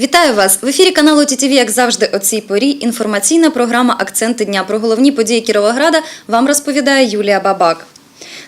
Вітаю вас в ефірі каналу ТІТІВІ, як завжди, о цій порі. Інформаційна програма Акценти дня про головні події Кіровограда вам розповідає Юлія Бабак.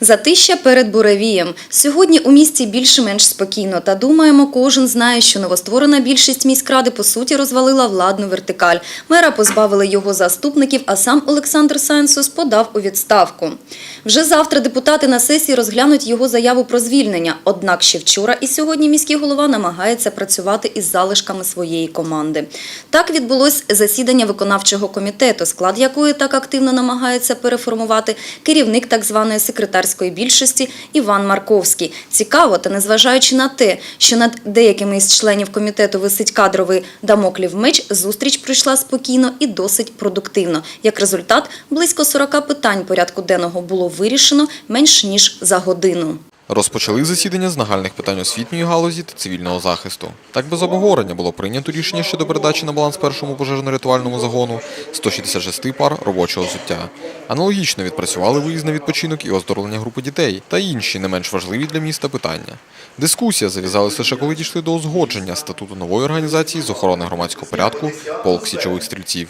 Затища перед буревієм. Сьогодні у місті більш-менш спокійно. Та думаємо, кожен знає, що новостворена більшість міськради по суті розвалила владну вертикаль. Мера позбавили його заступників, а сам Олександр Сайнсус подав у відставку. Вже завтра депутати на сесії розглянуть його заяву про звільнення. Однак ще вчора і сьогодні міський голова намагається працювати із залишками своєї команди. Так відбулось засідання виконавчого комітету, склад якої так активно намагається переформувати керівник так званої секретарської більшості Іван Марковський. Цікаво, та незважаючи на те, що над деякими із членів комітету висить кадровий дамоклів меч, зустріч пройшла спокійно і досить продуктивно. Як результат, близько 40 питань порядку денного було вирішено менш ніж за годину. Розпочали засідання з нагальних питань освітньої галузі та цивільного захисту. Так без обговорення було прийнято рішення щодо передачі на баланс першому пожежно-рятувальному загону 166 пар робочого взуття. Аналогічно відпрацювали виїзд на відпочинок і оздоровлення групи дітей та інші не менш важливі для міста питання. Дискусія зав'язалася лише коли дійшли до узгодження статуту нової організації з охорони громадського порядку полк січових стрільців.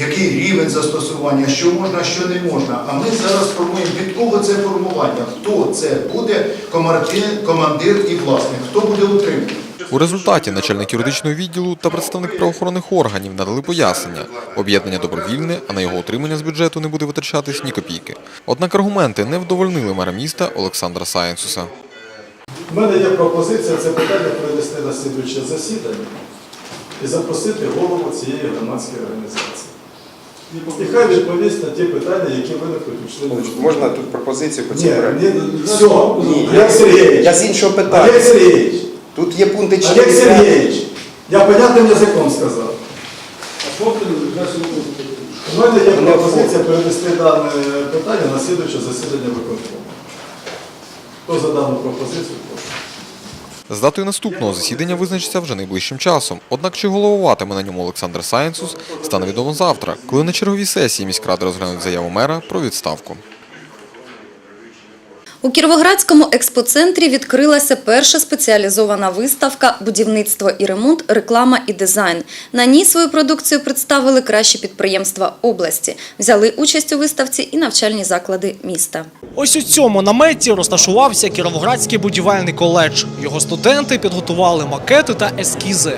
Який рівень застосування, що можна, що не можна. А ми зараз формуємо від кого це формування, хто це буде командир, командир і власник, хто буде утримувати. У результаті начальник юридичного відділу та представник правоохоронних органів надали пояснення. Об'єднання добровільне, а на його утримання з бюджету не буде витрачатись ні копійки. Однак аргументи не вдовольнили мера міста Олександра Сайенсуса. У мене є пропозиція це питання перенести на слідуюче засідання і запросити голову цієї громадської організації. І хай відповість на ті питання, які виникнуть у членів. Можна тут пропозицію по Ні, цьому проекту? ні, все. Ні, Олег Сергійович. Я з іншого питання. Олег Сергійович. Тут є пункти Олег 4. Сергійович. Я понятним язиком сказав. У мене є пропозиція перенести дане питання на слідуюче засідання виконкому. Хто за дану пропозицію? прошу. З датою наступного засідання визначиться вже найближчим часом. Однак чи головуватиме на ньому Олександр Сайенсус, стане відомо завтра, коли на черговій сесії міськради розглянуть заяву мера про відставку. У Кіровоградському експоцентрі відкрилася перша спеціалізована виставка Будівництво і ремонт, реклама і дизайн. На ній свою продукцію представили кращі підприємства області. Взяли участь у виставці і навчальні заклади міста. Ось у цьому наметі розташувався Кіровоградський будівельний коледж. Його студенти підготували макети та ескізи.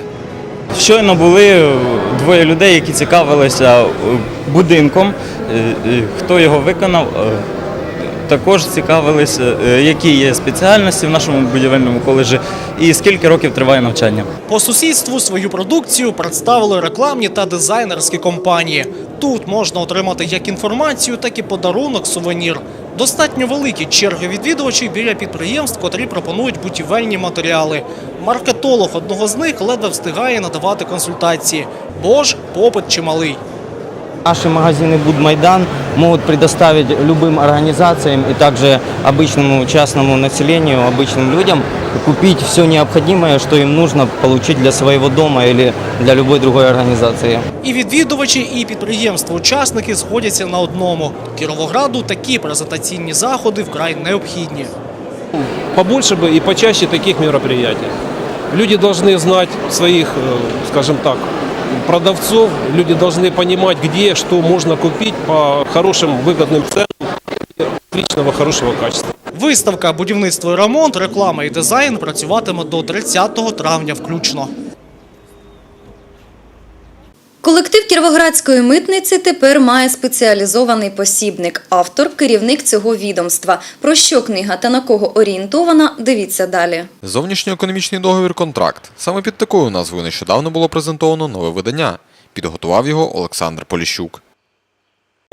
Щойно були двоє людей, які цікавилися е, будинком. Е, е, Хто його виконав, також цікавилися, е, які є спеціальності в нашому будівельному коледжі і скільки років триває навчання. По сусідству свою продукцію представили рекламні та дизайнерські компанії. Тут можна отримати як інформацію, так і подарунок, сувенір. Достатньо великі черги відвідувачів біля підприємств, котрі пропонують будівельні матеріали. Маркетолог одного з них ледве встигає надавати консультації, бо ж попит чималий. Наши магазины «Будмайдан» могут предоставить любым организациям и также обычному частному населению, обычным людям купить все необходимое, что им нужно получить для своего дома или для любой другой организации. І відвідувачі, і підприємства-учасники сходяться на одному. Кіровограду такі презентаційні заходи вкрай необхідні. побольше бы и почаще таких мероприятий. Люди должны знать своих, э, скажем так, продавцов, люди должны понимать, где что можно купить по хорошим выгодным ценам и отличного хорошего качества. Виставка будівництво і ремонт, реклама і дизайн працюватиме до 30 травня включно. Колектив Кіровоградської митниці тепер має спеціалізований посібник. Автор – керівник цього відомства. Про що книга та на кого орієнтована – дивіться далі. Зовнішньоекономічний договір контракт. Саме під такою назвою нещодавно було презентовано нове видання. Підготував його Олександр Поліщук.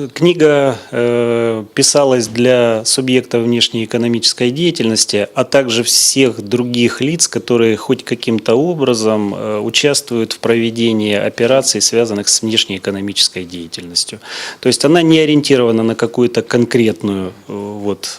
Книга э, писалась для субъекта внешнеэкономической деятельности, а также всех других лиц, которые хоть каким-то образом э, участвуют в проведении операций, связанных с внешнеэкономической деятельностью. То есть она не ориентирована на какую-то конкретную э, вот,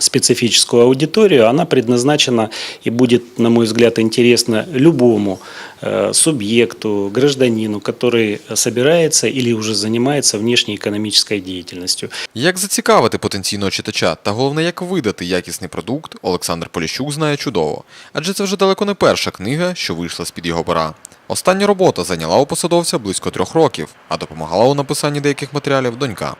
специфическую аудиторию, она предназначена и будет, на мой взгляд, интересна любому э, субъекту, гражданину, который собирается или уже занимается внешнеэкономической деятельностью. Як зацікавити потенційного читача та головне, як видати якісний продукт, Олександр Поліщук знає чудово. Адже це вже далеко не перша книга, що вийшла з-під його пера. Остання робота зайняла у посадовця близько трьох років, а допомагала у написанні деяких матеріалів донька.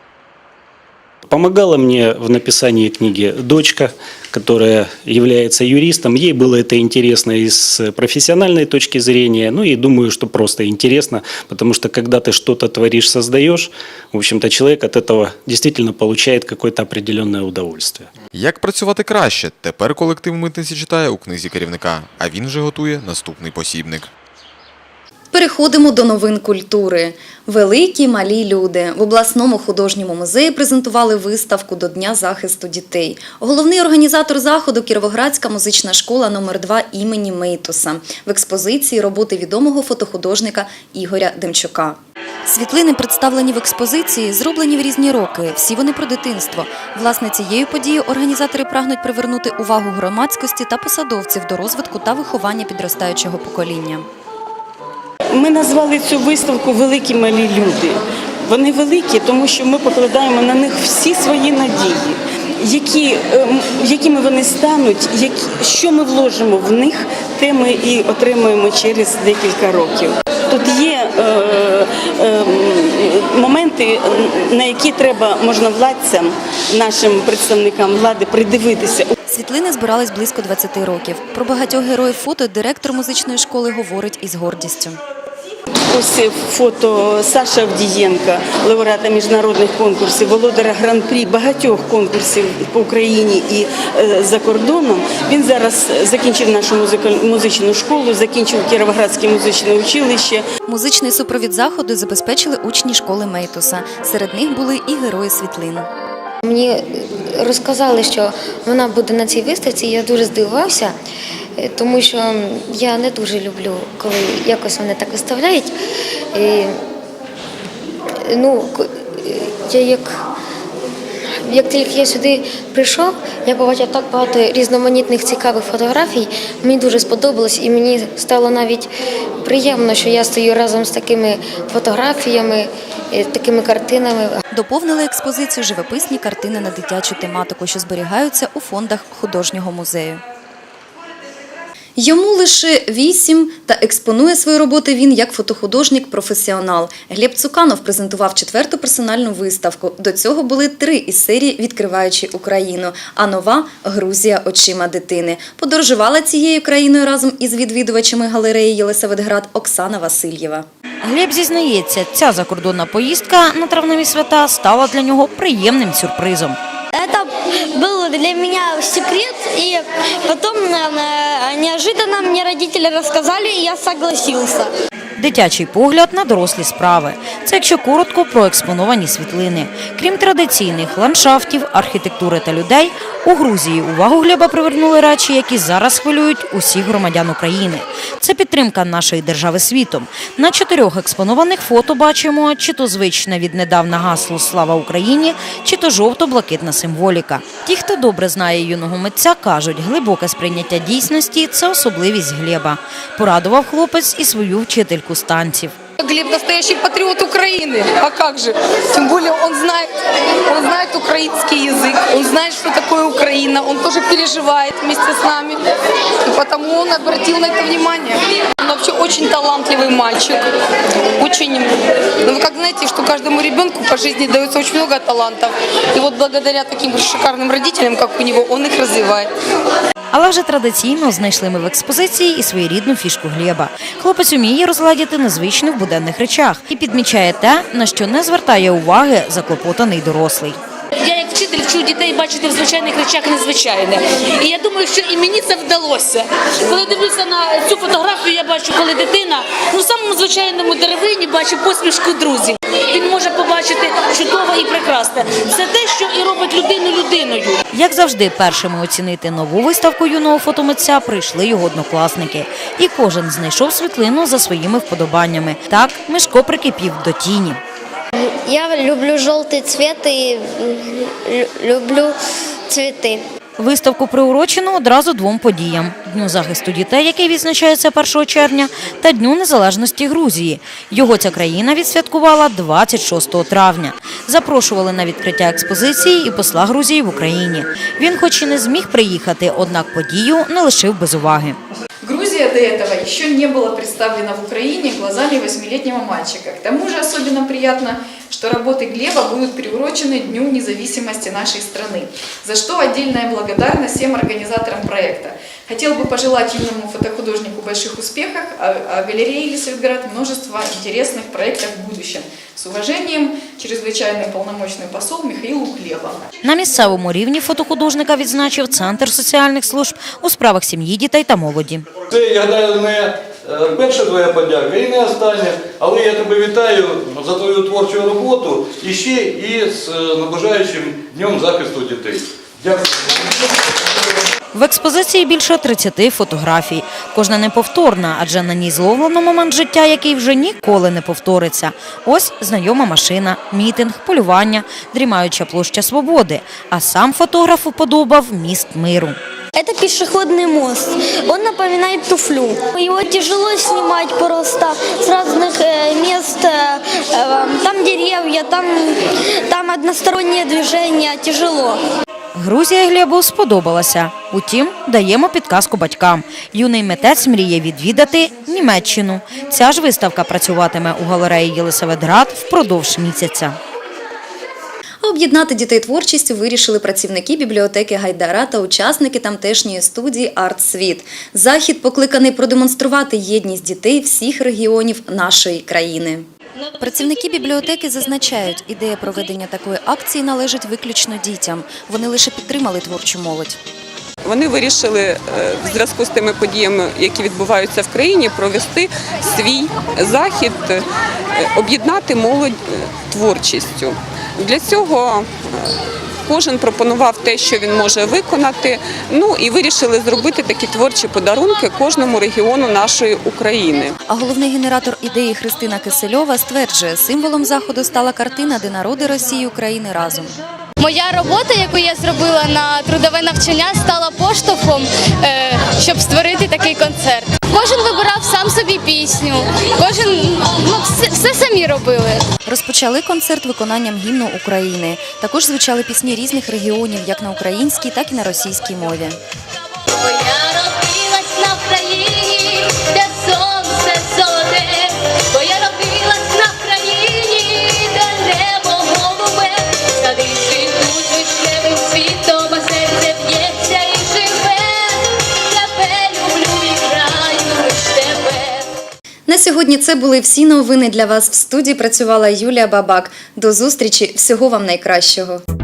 Помогала мне в написании книги дочка, которая является юристом. Ей было это интересно и с профессиональной точки зрения, ну и думаю, что просто интересно, потому что когда ты что-то творишь, создаешь, в общем-то человек от этого действительно получает какое-то определенное удовольствие. Як працювати краще? Тепер колектив митниці читає у книзі керівника, а він вже готує наступний посібник. Переходимо до новин культури. Великі малі люди в обласному художньому музеї презентували виставку до Дня захисту дітей. Головний організатор заходу Кіровоградська музична школа номер 2 імені Мейтуса в експозиції роботи відомого фотохудожника Ігоря Демчука. Світлини, представлені в експозиції, зроблені в різні роки. Всі вони про дитинство. Власне, цією подією організатори прагнуть привернути увагу громадськості та посадовців до розвитку та виховання підростаючого покоління. Ми назвали цю виставку Великі малі люди. Вони великі, тому що ми покладаємо на них всі свої надії, які, ем, якими вони стануть, які, що ми вложимо в них, те ми і отримаємо через декілька років. Тут є е, е, моменти, на які треба можновладцям, нашим представникам влади придивитися. Світлини збирались близько 20 років. Про багатьох героїв фото директор музичної школи говорить із гордістю. Ось фото Саша Авдієнка, лауреата міжнародних конкурсів, володаря гран-прі багатьох конкурсів по Україні і е, за кордоном. Він зараз закінчив нашу музичну школу, закінчив Кіровоградське музичне училище. Музичний супровід заходу забезпечили учні школи Мейтуса. Серед них були і герої світлин. Мені розказали, що вона буде на цій виставці, я дуже здивувався, е, тому що я не дуже люблю, коли якось вони так виставляють. І, ну, я як, як тільки я сюди прийшов, я побачив так багато різноманітних цікавих фотографій. Мені дуже сподобалось, і мені стало навіть приємно, що я стою разом з такими фотографіями, е, такими картинами. Доповнили експозицію живописні картини на дитячу тематику, що зберігаються у фондах художнього музею. Йому лише вісім, та експонує свої роботи він як фотохудожник-професіонал. Глеб Цуканов презентував четверту персональну виставку. До цього були три із серії «Відкриваючи Україну», а нова «Грузія очима дитини». Подорожувала цією країною разом із відвідувачами галереї Єлисаветград Оксана Васильєва. Глеб зізнається, ця закордонна поїздка на травневі свята стала для нього приємним сюрпризом. Это был для меня секрет, и потом э, неожиданно мне родители рассказали, и я согласился. Дитячий погляд на дорослі справи. Це якщо коротко про експоновані світлини. Крім традиційних ландшафтів, архітектури та людей, у Грузії увагу Глеба привернули речі, які зараз хвилюють усіх громадян України. Це підтримка нашої держави світом. На чотирьох експонованих фото бачимо чи то звичне віднедавна гасло Слава Україні, чи то жовто-блакитна символіка. Ті, хто добре знає юного митця, кажуть, глибоке сприйняття дійсності це особливість Глеба. Порадував хлопець і свою вчительку з танців. Глеб настоящий патриот Украины. А как же? Тем более он знает, он знает украинский язык, он знает, что такое Украина, он тоже переживает вместе с нами. И потому он обратил на это внимание. Он вообще очень талантливый мальчик. Очень, ну вы как знаете, что каждому ребенку по жизни дается очень много талантов. И вот благодаря таким шикарным родителям, как у него, он их развивает. Але вже традиційно знайшли ми в експозиції і своєрідну фішку Глєба. Хлопець уміє розгладіти незвичне в буденних речах і підмічає те, на що не звертає уваги заклопотаний дорослий. Вчитель вчу дітей бачити в звичайних речах незвичайне. І я думаю, що і мені це вдалося. Коли дивлюся на цю фотографію, я бачу, коли дитина ну, в самому звичайному деревині бачить посмішку друзів. Він може побачити чудове і прекрасне. Це те, що і робить людину людиною. Як завжди, першими оцінити нову виставку юного фотомитця прийшли його однокласники. І кожен знайшов світлину за своїми вподобаннями. Так Мишко прикипів до тіні. Я люблю желтый цвет и м, лю- люблю цветы. Виставку приурочено одразу двом подіям: Дню захисту дітей, який відзначається 1 червня, та Дню незалежності Грузії. Його ця країна відсвяткувала 26 травня. Запрошували на відкриття експозиції і посла Грузії в Україні. Він, хоч і не зміг приїхати, однак подію не лишив без уваги. Грузия до этого еще не была представлена в Украине глазами восьмилетнего мальчика. К тому же особенно приятно, что работы Глеба будут приурочены Дню независимости нашей страны, за что отдельная благодарность всем организаторам проекта. Хотел бы пожелать юному фотохудожнику больших успехов, а, а галерее Елисаветград множество интересных проектов в будущем. С уважением, чрезвычайный полномочный посол Михаил Глеба. На місцевому рівні фотохудожника відзначив Центр соціальних служб у справах сім'ї, дітей та молоді. Це, я гадаю, не е, перша твоя подяка і не остання, але я тебе вітаю за твою творчу роботу і ще і з е, наближаючим Днем захисту дітей. Дякую. В експозиції більше 30 фотографій. Кожна неповторна, адже на ній зловлено момент життя, який вже ніколи не повториться. Ось знайома машина, мітинг, полювання, дрімаюча площа свободи. А сам фотограф уподобав міст миру. Это пешеходный мост. Он напоминает туфлю. Его тяжело снимать просто с разных э, мест. Э, э, Там деревья, там, там одностороннее движение. Тяжело. Грузія Глебу сподобалася. Утім, даємо підказку батькам. Юний митець мріє відвідати Німеччину. Ця ж виставка працюватиме у галереї Єлисаветград впродовж місяця. Об'єднати дітей творчістю вирішили працівники бібліотеки Гайдара та учасники тамтешньої студії «Артсвіт». Захід покликаний продемонструвати єдність дітей всіх регіонів нашої країни. Працівники бібліотеки зазначають, ідея проведення такої акції належить виключно дітям. Вони лише підтримали творчу молодь. Вони вирішили е, в зв'язку з тими подіями, які відбуваються в країні, провести свій захід, е, об'єднати молодь е, творчістю. Для цього кожен пропонував те, що він може виконати. Ну і вирішили зробити такі творчі подарунки кожному регіону нашої України. А головний генератор ідеї Христина Кисельова стверджує, символом заходу стала картина, де народи Росії і України разом. Моя робота, яку я зробила на трудове навчання, стала поштовхом, е, щоб створити такий концерт. Кожен вибирав сам собі пісню, кожен ну, все, все самі робили. Розпочали концерт виконанням гімну України. Також звучали пісні різних регіонів, як на українській, так і на російській мові. Я родилась на Вкраїні, де сонце золоте, сьогодні це були всі новини для вас. В студії працювала Юлія Бабак. До зустрічі. Всього вам найкращого.